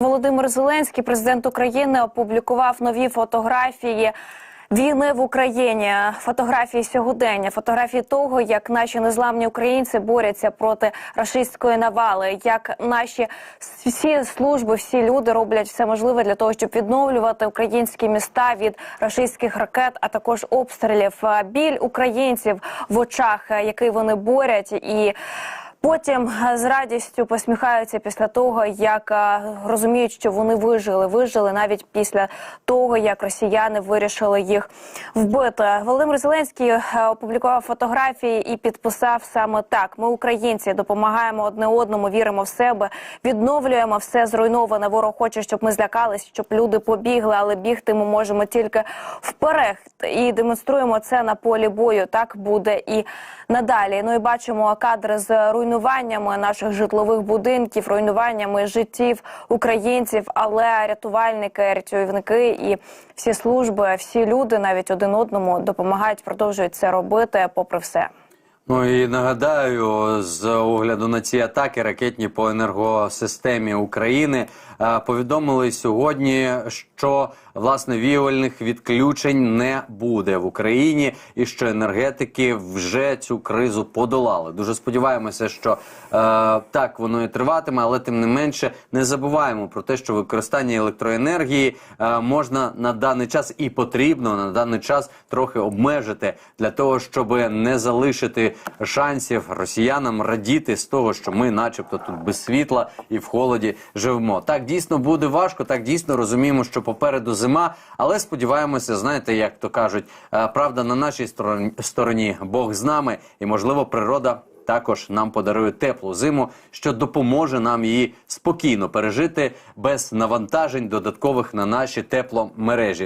Володимир Зеленський, президент України, опублікував нові фотографії. Війни в Україні, фотографії сьогодення, фотографії того, як наші незламні українці борються проти рашистської навали, як наші всі служби, всі люди роблять все можливе для того, щоб відновлювати українські міста від рашистських ракет, а також обстрілів. Біль українців в очах, який вони борять, і Потім е, з радістю посміхаються після того, як е, розуміють, що вони вижили. Вижили навіть після того, як росіяни вирішили їх вбити. Володимир Зеленський е, опублікував фотографії і підписав саме так: ми, українці, допомагаємо одне одному, віримо в себе, відновлюємо все зруйноване. Ворог хоче, щоб ми злякались, щоб люди побігли, але бігти ми можемо тільки вперед. І демонструємо це на полі бою. Так буде і надалі. Ну і бачимо кадри з руйнуваннями наших житлових будинків, руйнуваннями життів українців, але рятувальники, рятівники і всі служби, всі люди навіть один одному допомагають, продовжують це робити, попри все. Ну і нагадаю, з огляду на ці атаки ракетні по енергосистемі України е, повідомили сьогодні, що власне віювальних відключень не буде в Україні, і що енергетики вже цю кризу подолали. Дуже сподіваємося, що е, так воно і триватиме, але тим не менше не забуваємо про те, що використання електроенергії е, можна на даний час і потрібно на даний час трохи обмежити для того, щоб не залишити шансів росіянам радіти з того, що ми, начебто, тут без світла і в холоді живемо. Так дійсно буде важко, так дійсно розуміємо, що попереду зима, але сподіваємося, знаєте, як то кажуть, е, правда на нашій стороні, стороні Бог з нами, і можливо, природа. Також нам подарує теплу зиму, що допоможе нам її спокійно пережити без навантажень додаткових на наші тепломережі.